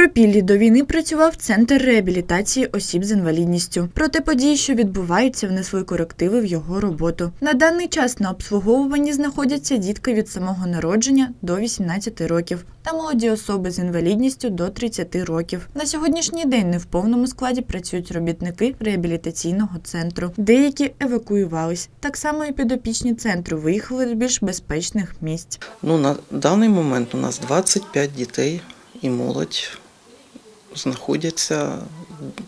Добропіллі до війни працював центр реабілітації осіб з інвалідністю. Проте події, що відбуваються, внесли корективи в його роботу. На даний час на обслуговуванні знаходяться дітки від самого народження до 18 років та молоді особи з інвалідністю до 30 років. На сьогоднішній день не в повному складі працюють робітники реабілітаційного центру. Деякі евакуювались. Так само і підопічні центру виїхали до більш безпечних місць. Ну, на даний момент у нас 25 дітей і молодь знаходяться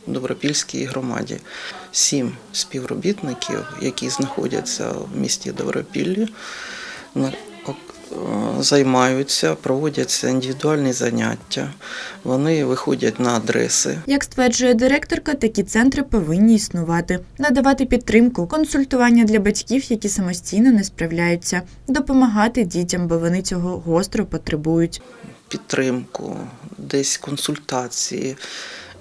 в Добропільській громаді. Сім співробітників, які знаходяться в місті Добропіллі, займаються, проводяться індивідуальні заняття. Вони виходять на адреси. Як стверджує директорка, такі центри повинні існувати, надавати підтримку, консультування для батьків, які самостійно не справляються, допомагати дітям, бо вони цього гостро потребують. Підтримку, десь консультації,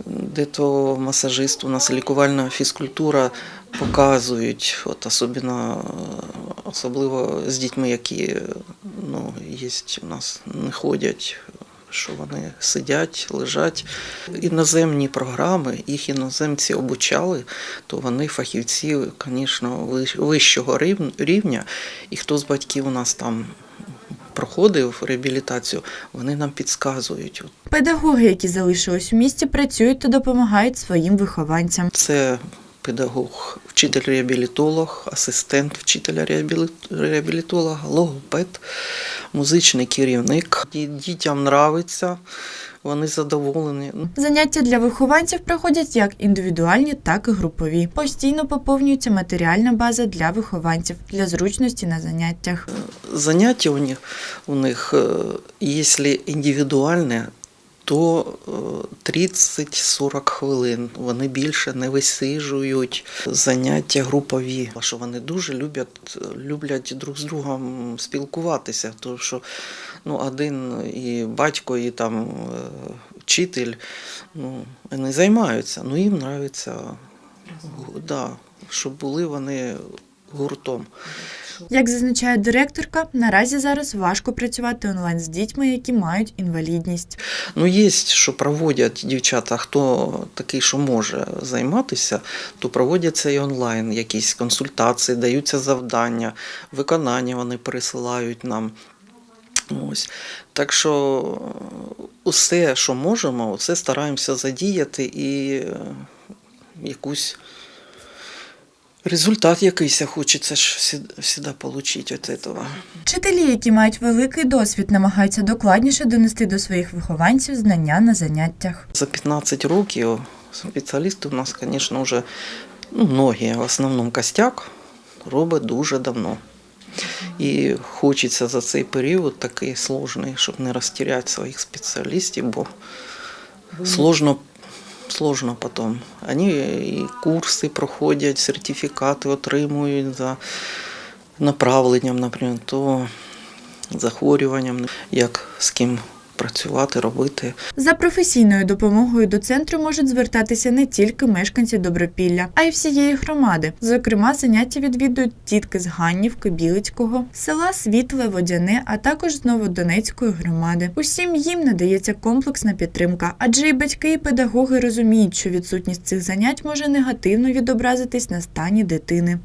де то масажист, у нас лікувальна фізкультура показують, от особливо, особливо з дітьми, які ну, є у нас, не ходять. Що вони сидять, лежать. Іноземні програми, їх іноземці обучали, то вони фахівці, звісно, вищого рівня. І хто з батьків у нас там проходив реабілітацію, вони нам підказують. Педагоги, які залишились у місті, працюють та допомагають своїм вихованцям. Це педагог, вчитель-реабілітолог, асистент вчителя реабілітолога, логопед, музичний керівник. Дітям нравиться, вони задоволені. Ну, Заняття для вихованців проходять як індивідуальні, так і групові. Постійно поповнюється матеріальна база для вихованців для зручності на заняттях. Заняття у них, у них е, якщо індивідуальне, е, 30-40 хвилин. Вони більше не висижують. Заняття групові. А що вони дуже люблять, люблять друг з другом спілкуватися. Тому що ну, один і батько, і там е, вчитель ну, не займаються. Ну їм подобається, да, щоб були вони гуртом. Як зазначає директорка, наразі зараз важко працювати онлайн з дітьми, які мають інвалідність. Ну, є, що проводять дівчата, хто такий, що може займатися, то проводяться і онлайн якісь консультації, даються завдання, виконання вони присилають нам. Ось. Так що е, усе, що можемо, все стараємося задіяти і е, якусь результат якийсь хочеться ж завжди отримати від цього. Вчителі, які мають великий досвід, намагаються докладніше донести до своїх вихованців знання на заняттях. За 15 років спеціалісти у нас, звісно, вже ну, многі, в основному костяк, робить дуже давно. І хочеться за цей період такий сложний, щоб не розтіряти своїх спеціалістів, бо сложно, сложно потім. Они і курси проходять, сертифікати отримують за направленням, наприклад, то захворюванням, як з ким працювати, робити. За професійною допомогою до центру можуть звертатися не тільки мешканці Добропілля, а й всієї громади. Зокрема, заняття відвідують дітки з Ганнівки, Білицького, села Світле, Водяне, а також з Новодонецької громади. Усім їм надається комплексна підтримка, адже і батьки, і педагоги розуміють, що відсутність цих занять може негативно відобразитись на стані дитини.